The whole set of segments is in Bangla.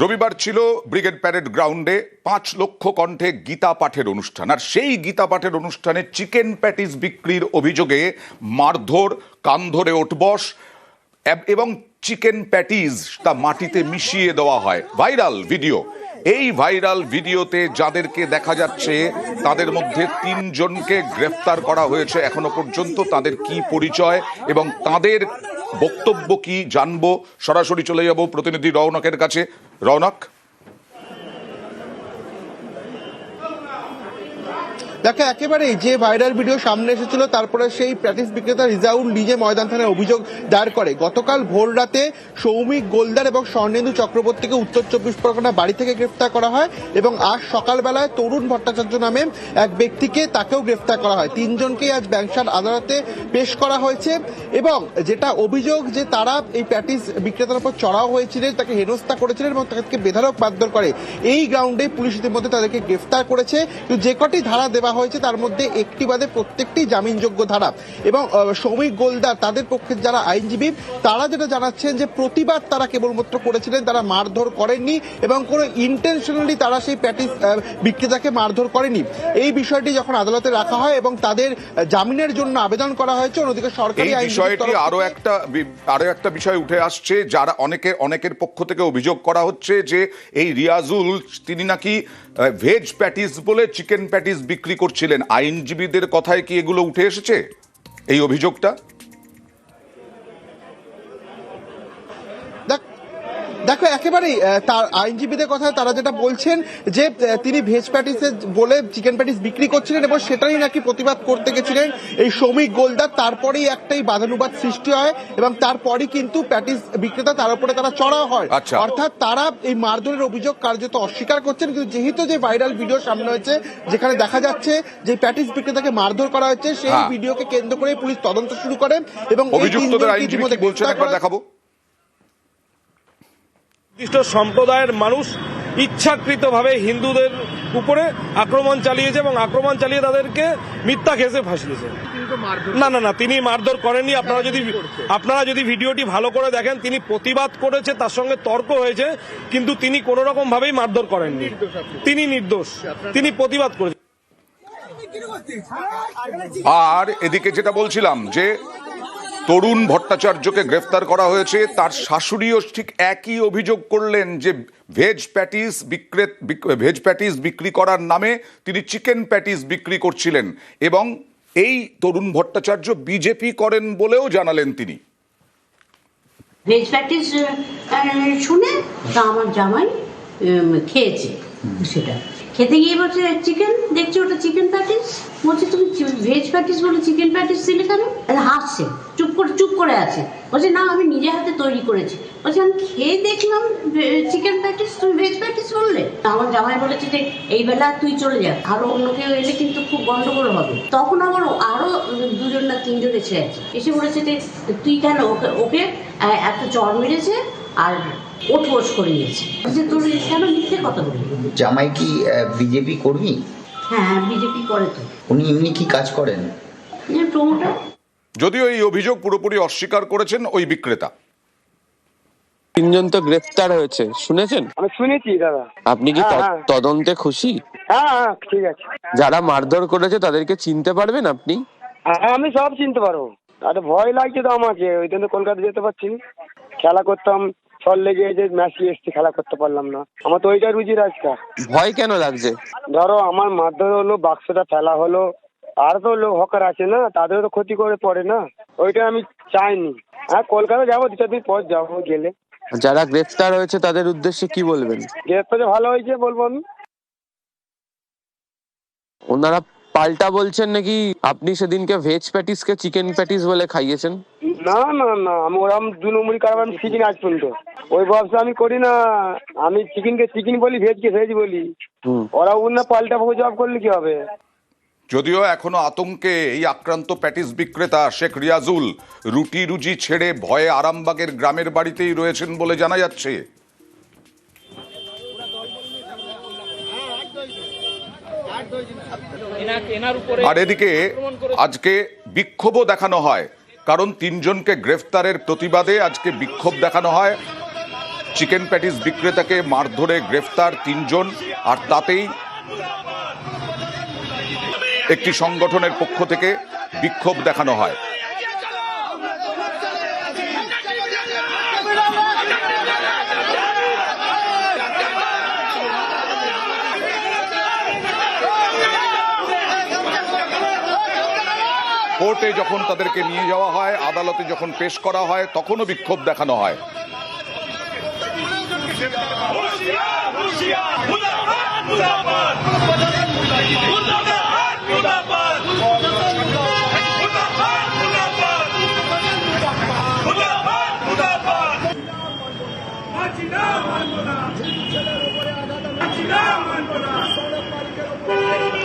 রবিবার ছিল ব্রিগেড প্যারেড গ্রাউন্ডে পাঁচ লক্ষ কণ্ঠে গীতা পাঠের অনুষ্ঠান। আর সেই গীতা পাঠের অনুষ্ঠানে চিকেন প্যাটিস বিক্রির অভিযোগে মারধর কান ধরে ওঠবস এবং চিকেন প্যাটিস তা মাটিতে মিশিয়ে দেওয়া হয়। Viral video. এই ভাইরাল ভিডিওতে যাদেরকে দেখা যাচ্ছে, তাদের মধ্যে তিনজনকে গ্রেফতার করা হয়েছে এখনও পর্যন্ত। তাদের কি পরিচয় এবং তাদের বক্তব্য কি জানব? সরাসরি চলে যাব প্রতিনিধি রৌনকের কাছে। रौनक দেখো, একেবারেই যে ভাইরাল ভিডিও সামনে এসেছিল, তারপরে সেই প্র্যাকটিস বিক্রেতা রিজাউল নিজে ময়দান থানায় অভিযোগ দায়ের করে। গতকাল ভোর রাতে সৌমিক গোলদার এবং স্বর্ণেন্দু চক্রবর্তীকে উত্তর চব্বিশ পরগনা বাড়ি থেকে গ্রেফতার করা হয় এবং আজ সকালবেলায় তরুণ ভট্টাচার্য নামে এক ব্যক্তিকে তাকেও গ্রেফতার করা হয়। তিনজনকেই আজ ব্যাংশাল আদালতে পেশ করা হয়েছে এবং যেটা অভিযোগ যে তারা এই প্যাটিস বিক্রেতার উপর চড়াও হয়েছিলেন, তাকে হেনস্থা করেছিলেন এবং তাকে বেধারক মারধর করে। এই গ্রাউন্ডে পুলিশ ইতিমধ্যে তাদেরকে গ্রেফতার করেছে। কিন্তু যে কটি ধারা দেওয়া হয়েছে তার মধ্যে একটি বাদে প্রত্যেকটি জামিনযোগ্য ধারা। এবং শ্রমিক গোলদার তাদের পক্ষে যারা আইনজীবী তারা যেটা জানাচ্ছেন যে প্রতিবাদ তারা কেবলমাত্র করেছিলেন তারা মারধর করেননি এবং কোনো ইন্টেনশনালি তারা সেই প্যাটিস বিক্রেতাকে মারধর করেনি। এই বিষয়টি যখন আদালতে রাখা হয় এবং তাদের জামিনের জন্য আবেদন করা হয়েছে অন্যদিকে সরকারি এই বিষয়টি আরও একটা আরও একটা বিষয় উঠে আসছে যারা অনেকে অনেকের পক্ষ থেকে অভিযোগ করা হচ্ছে যে এই রিয়াজুল তিনি নাকি ভেজ প্যাটিস বলে চিকেন প্যাটিস বিক্রি করছিলেন। আইনজীবীদের কথায় কি এগুলো উঠে এসেছে? এই অভিযোগটা দেখ- দেখো একেবারেই তার আইনজীবীদের কথা তারা যেটা বলছেন যে তিনি ভেজ প্যাটিসে বলে চিকেন প্যাটিস বিক্রি করছিলেন এবং সেটাই নাকি প্রতিবাদ করতে গেছিলেন এই শ্রমিক গোলদার তারপরেই একটাই বাদানুবাদ সৃষ্টি হয় এবং তারপরই কিন্তু প্যাটিস বিক্রেতা তার উপরে তারা চড়া হয় আচ্ছা। অর্থাৎ তারা এই মারধরের অভিযোগ কার্যত অস্বীকার করছেন কিন্তু যেহেতু যে ভাইরাল ভিডিও সামনে হয়েছে যেখানে দেখা যাচ্ছে যে প্যাটিস বিক্রেতাকে মারধর করা হয়েছে সেই হ্যাঁ। ভিডিওকে কেন্দ্র করে পুলিশ তদন্ত শুরু করে এবং অভিযুক্তদের আইনজীবী বলছেন একবার দেখাবো নির্দিষ্ট সম্প্রদায়ের মানুষ ইচ্ছাকৃতভাবে হিন্দুদের উপরে আক্রমণ চালিয়েছে এবং আক্রমণ চালিয়ে তাদেরকে মিথ্যা কেসে ফাঁসিয়েছে। না না না তিনি মারধর করেননি। আপনারা যদি আপনারা যদি ভিডিওটি ভালো করে দেখেন তিনি প্রতিবাদ করেছে তার সঙ্গে তর্ক হয়েছে কিন্তু তিনি কোন রকম ভাবেই মারধর করেননি। তিনি নির্দোষ তিনি প্রতিবাদ করেছেন আর এদিকে যেটা বলছিলাম যে তরুণ ভট্টাচার্যকে গ্রেফতার করা হয়েছে। তার শাশুড়িও ঠিক একই অভিযোগ করলেন যে ভেজ প্যাটিস বিক্রেত ভেজ প্যাটিস বিক্রি করার নামে তিনি চিকেন প্যাটিস বিক্রি করছিলেন এবং এই তরুণ ভট্টাচার্য বিজেপি করেন বলেও জানালেন তিনি। ভেজ প্যাটিস শুনে আমার জামাই খেয়েছে সেটা। খেতে গিয়ে বলছে, চিকেন, দেখছি ওটা চিকেন প্যাটিস? বলছে, তুমি ভেজ প্যাটিস বলে চিকেন প্যাটিস দিলে কেন? হাসছে করে চুপ করে আছে। বলছে না আমি নিজে হাতে তৈরি করেছি। বলছে আমি খেয়ে দেখলাম চিকেন প্যাটিস তুমি ভেজ প্যাটিস বললে? আমার জামাই বলেছে যে এই বেলা তুই চলে যা আরও অন্য কেউ এলে কিন্তু খুব গন্ডগোল হবে। তখন আবার আরও দুজন না তিনজন এসে আছে এসে বলেছে যে তুই কেন ওকে ওকে এত চর মেরেছে আর ওঠবোস করিয়েছে যে তোর কেন মিথ্যে কথা বললি? জামাই কি বিজেপি কর্মী? হ্যাঁ বিজেপি করে তো। উনি এমনি কি কাজ করেন? প্রমোটার যদিও এই অভিযোগ পুরোপুরি অস্বীকার করেছেন ওই বিক্রেতা। তিনজন তো গ্রেফতার হয়েছে শুনেছেন? আমি শুনেছি দাদা। আপনি কি হ্যাঁ, হ্যাঁ। তদন্তে খুশি? হ্যাঁ হ্যাঁ ঠিক আছে। যারা মারধর করেছে তাদেরকে চিনতে পারবেন আপনি? হ্যাঁ আমি সব চিনতে পারব। আরে ভয় লাগছে তো আমাকে ওই জন্য কলকাতা যেতে পারছি না। খেলা করতাম সল লেগে যে ম্যাচে এসছি খেলা করতে পারলাম না। আমার তো ওইটা রুজির আজকাল। ভয় কেন লাগছে? ধরো আমার মারধর হলো বাক্সটা ফেলা হলো আর তো লোক হকার আছে না তাদেরও তো ক্ষতি করে পড়ে না ওইটা আমি চাইনি। হ্যাঁ কলকাতা যাব দু চার দিন পর যাব গেলে। যারা গ্রেফতার হয়েছে তাদের উদ্দেশ্যে কি বলবেন? গ্রেফতার ভালো হয়েছে বলব আমি। ওনারা পাল্টা বলছেন নাকি আপনি সেদিনকে ভেজ প্যাটিসকে চিকেন প্যাটিস বলে খাইয়েছেন? না না না আমি ওরকম দু নম্বরই কারবার আমি শিখিনি আজ পর্যন্ত। ওই ব্যবসা আমি করি না আমি চিকেনকে চিকেন বলি ভেজকে ভেজ বলি। ওরা অন্য পাল্টা জবাব করলে কি হবে? যদিও এখনও আতঙ্কে এই আক্রান্ত প্যাটিস বিক্রেতা শেখ রিয়াজুল রুটি রুজি ছেড়ে ভয়ে আরামবাগের গ্রামের বাড়িতেই রয়েছেন বলে জানা যাচ্ছে। আর এদিকে আজকে বিক্ষোভও দেখানো হয়, কারণ তিনজনকে গ্রেফতারের প্রতিবাদে আজকে বিক্ষোভ দেখানো হয়। চিকেন প্যাটিস বিক্রেতাকে মারধরে গ্রেফতার তিনজন, আর তাতেই একটি সংগঠনের পক্ষ থেকে বিক্ষোভ দেখানো হয়। কোর্টে যখন তাদেরকে নিয়ে যাওয়া হয়, আদালতে যখন পেশ করা হয়, তখনও বিক্ষোভ দেখানো হয়।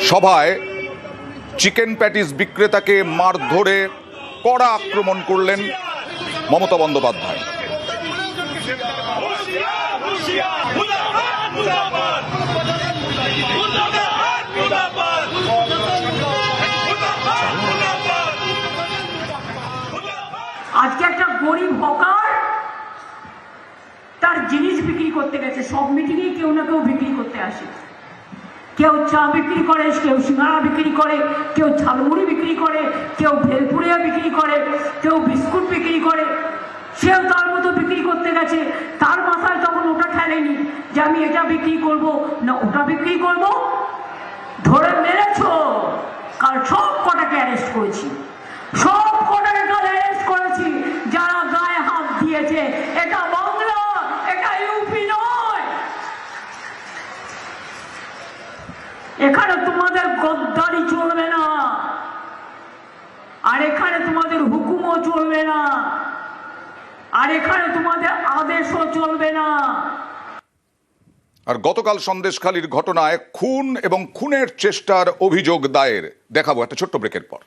সভায় চিকেন প্যাটিস বিক্রেতাকে মারধরে কড়া আক্রমণ করলেন মমতা বন্দ্যোপাধ্যায়। আজকে একটা গরিব হকার তার জিনিস বিক্রি করতে গেছে, সব মিটিংয়ে কেউ না কেউ বিক্রি করতে আসে। কেউ চা বিক্রি করে, কেউ সিঙ্গাড়া বিক্রি করে, কেউ ঝালমুড়ি বিক্রি করে, কেউ ভেলপুরিয়া বিক্রি করে, কেউ বিস্কুট বিক্রি করে। সেও তার মতো বিক্রি করতে গেছে। তার মাথায় তখন ওটা খেলেনি যে আমি এটা বিক্রি করব। না, ওটা বিক্রি করব। ধরে মেরেছ। কাল সব কটাকে অ্যারেস্ট করেছি। সব কটাকে কাল অ্যারেস্ট করেছি। যারা গায়ে হাত দিয়েছে, এটা ইউপি নয় এখানে তোমাদের গদ্দারি চলবে না। আর এখানে তোমাদের হুকুমও চলবে না। আর এখানে তোমাদের আদেশও চলবে না। আর গতকাল সন্দেশখালীর ঘটনায় খুন এবং খুনের চেষ্টার অভিযোগ দায়ের। দেখাবো একটা ছোট্ট ব্রেকের পর।